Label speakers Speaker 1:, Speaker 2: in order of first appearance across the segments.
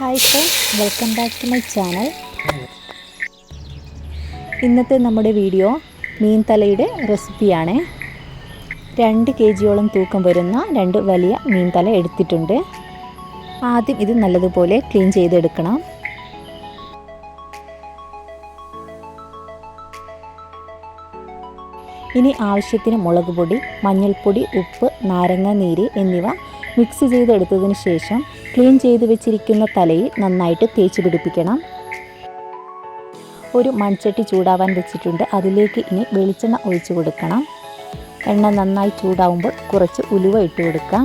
Speaker 1: Hi friends welcome back to my channel ഇന്നത്തെ നമ്മുടെ video മീൻ തലയുടെ റെസിപ്പിയാണ് രണ്ട് കെ ജിയോളം തൂക്കം വരുന്ന രണ്ട് വലിയ മീൻ തല എടുത്തിട്ടുണ്ട്. ആദ്യം ഇത് നല്ലതുപോലെ ക്ലീൻ ചെയ്തെടുക്കണം. ഇനി ആവശ്യത്തിന് മുളക് പൊടി മഞ്ഞൾപ്പൊടി ഉപ്പ് നാരങ്ങ നീര് എന്നിവ മിക്സ് ചെയ്തെടുത്തതിന് ശേഷം ക്ലീൻ ചെയ്ത് വെച്ചിരിക്കുന്ന തലയിൽ നന്നായിട്ട് തേച്ച് പിടിപ്പിക്കണം. ഒരു മൺചട്ടി ചൂടാവാൻ വെച്ചിട്ടുണ്ട്. അതിലേക്ക് ഇനി വെളിച്ചെണ്ണ ഒഴിച്ചു കൊടുക്കണം. എണ്ണ നന്നായി ചൂടാവുമ്പോൾ കുറച്ച് ഉലുവ ഇട്ട് കൊടുക്കാം.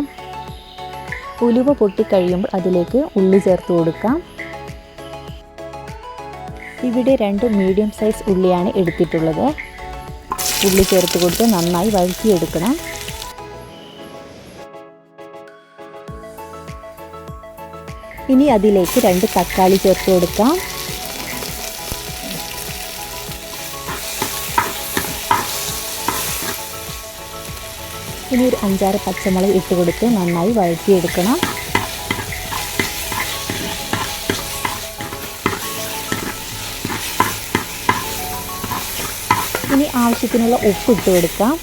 Speaker 1: ഉലുവ പൊട്ടിക്കഴിയുമ്പോൾ അതിലേക്ക് ഉള്ളി ചേർത്ത് കൊടുക്കാം. ഇവിടെ രണ്ട് മീഡിയം സൈസ് ഉള്ളിയാണ് എടുത്തിട്ടുള്ളത്. ഉള്ളി ചേർത്ത് കൊടുത്ത് നന്നായി വഴറ്റിയെടുക്കണം. ഇനി അതിലേക്ക് രണ്ട് തക്കാളി ചേർത്ത് കൊടുക്കാം. ഇനി ഒരു അഞ്ചാറ് പച്ചമുളക് ഇട്ട് കൊടുത്ത് നന്നായി വഴറ്റിയെടുക്കണം. ഇനി ആവശ്യത്തിനുള്ള ഉപ്പ് ഇട്ട് കൊടുക്കാം.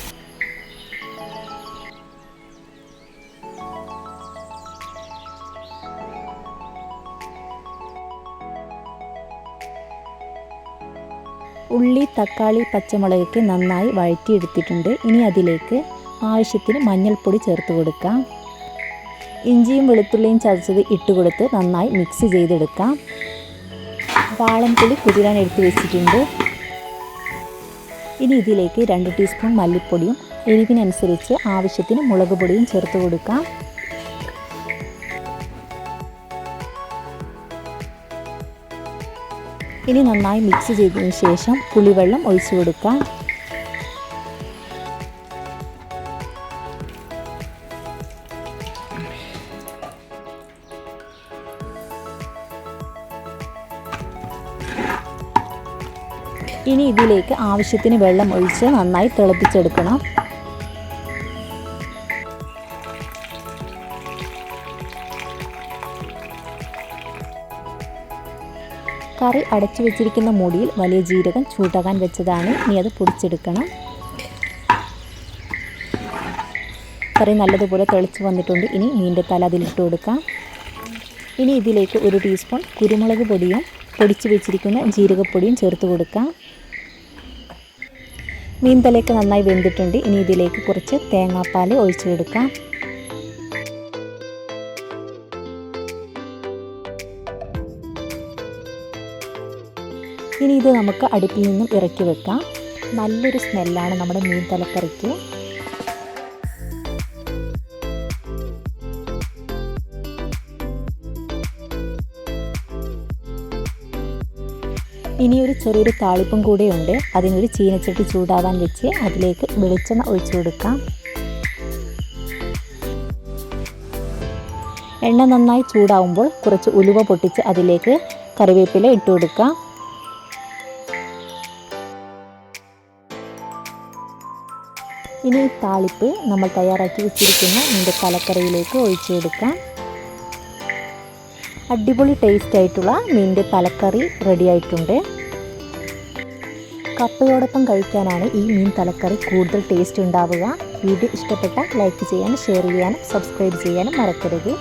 Speaker 1: ഉള്ളി തക്കാളി പച്ചമുളകൊക്കെ നന്നായി വഴറ്റിയെടുത്തിട്ടുണ്ട്. ഇനി അതിലേക്ക് ആവശ്യത്തിന് മഞ്ഞൾപ്പൊടി ചേർത്ത് കൊടുക്കാം. ഇഞ്ചിയും വെളുത്തുള്ളിയും ചതച്ചത് ഇട്ട് കൊടുത്ത് നന്നായി മിക്സ് ചെയ്തെടുക്കാം. വാളൻപുളി കുതിരാൻ എടുത്ത് വെച്ചിട്ടുണ്ട്. ഇനി ഇതിലേക്ക് രണ്ട് ടീസ്പൂൺ മല്ലിപ്പൊടിയും എരിവിനനുസരിച്ച് ആവശ്യത്തിന് മുളക് പൊടിയും ചേർത്ത് കൊടുക്കാം. ഇനി നന്നായി മിക്സ് ചെയ്തതിന് ശേഷം പുളിവെള്ളം ഒഴിച്ചു കൊടുക്കാം. ഇനി ഇതിലേക്ക് ആവശ്യത്തിന് വെള്ളം ഒഴിച്ച് നന്നായി തിളപ്പിച്ചെടുക്കണം. കറി അടച്ചു വെച്ചിരിക്കുന്ന മൂടിയിൽ വലിയ ജീരകം ചൂടാകാൻ വെച്ചതാണ്. ഇനി അത് പൊടിച്ചെടുക്കണം. കറി നല്ലതുപോലെ തിളച്ച് വന്നിട്ടുണ്ട്. ഇനി മീന്റെ തല അതിലിട്ട് കൊടുക്കാം. ഇനി ഇതിലേക്ക് ഒരു ടീസ്പൂൺ കുരുമുളക് പൊടിയും പൊടിച്ച് വെച്ചിരിക്കുന്ന ജീരകപ്പൊടിയും ചേർത്ത് കൊടുക്കാം. മീൻ തലയൊക്കെ നന്നായി വെന്തിട്ടുണ്ട്. ഇനി ഇതിലേക്ക് കുറച്ച് തേങ്ങാപ്പാൽ ഒഴിച്ചു കൊടുക്കാം ഇനി ഇത് നമുക്ക് അടുപ്പിൽ നിന്നും ഇറക്കി വെക്കാം. നല്ലൊരു സ്മെല്ലാണ് നമ്മുടെ മീൻ തലക്കറിക്ക്. ഇനി ഒരു ചെറിയൊരു താളിപ്പും കൂടെയുണ്ട് അതിനൊരു ചീനച്ചട്ടി ചൂടാവാൻ വെച്ച് അതിലേക്ക് വെളിച്ചെണ്ണ ഒഴിച്ചു കൊടുക്കാം. എണ്ണ നന്നായി ചൂടാവുമ്പോൾ കുറച്ച് ഉലുവ പൊട്ടിച്ച് അതിലേക്ക് കറിവേപ്പില ഇട്ട് കൊടുക്കാം. ഇനി താളിപ്പ് നമ്മൾ തയ്യാറാക്കി വെച്ചിരിക്കുന്ന ഇതിന്റെ തലക്കറിയിലേക്ക് ഒഴിച്ചു കൊടുക്കാം അടിപൊളി ടേസ്റ്റ് ആയിട്ടുള്ള മീനിന്റെ തലക്കറി റെഡി ആയിട്ടുണ്ട്. കപ്പയോടൊപ്പം കഴിക്കാനാണ് ഈ മീൻ തലക്കറി കൂടുതൽ ടേസ്റ്റ് ഉണ്ടാവുക. വീഡിയോ ഇഷ്ടപ്പെട്ട ലൈക്ക് ചെയ്യാനും ഷെയർ ചെയ്യാനും സബ്സ്ക്രൈബ് ചെയ്യാനും മറക്കരുത്.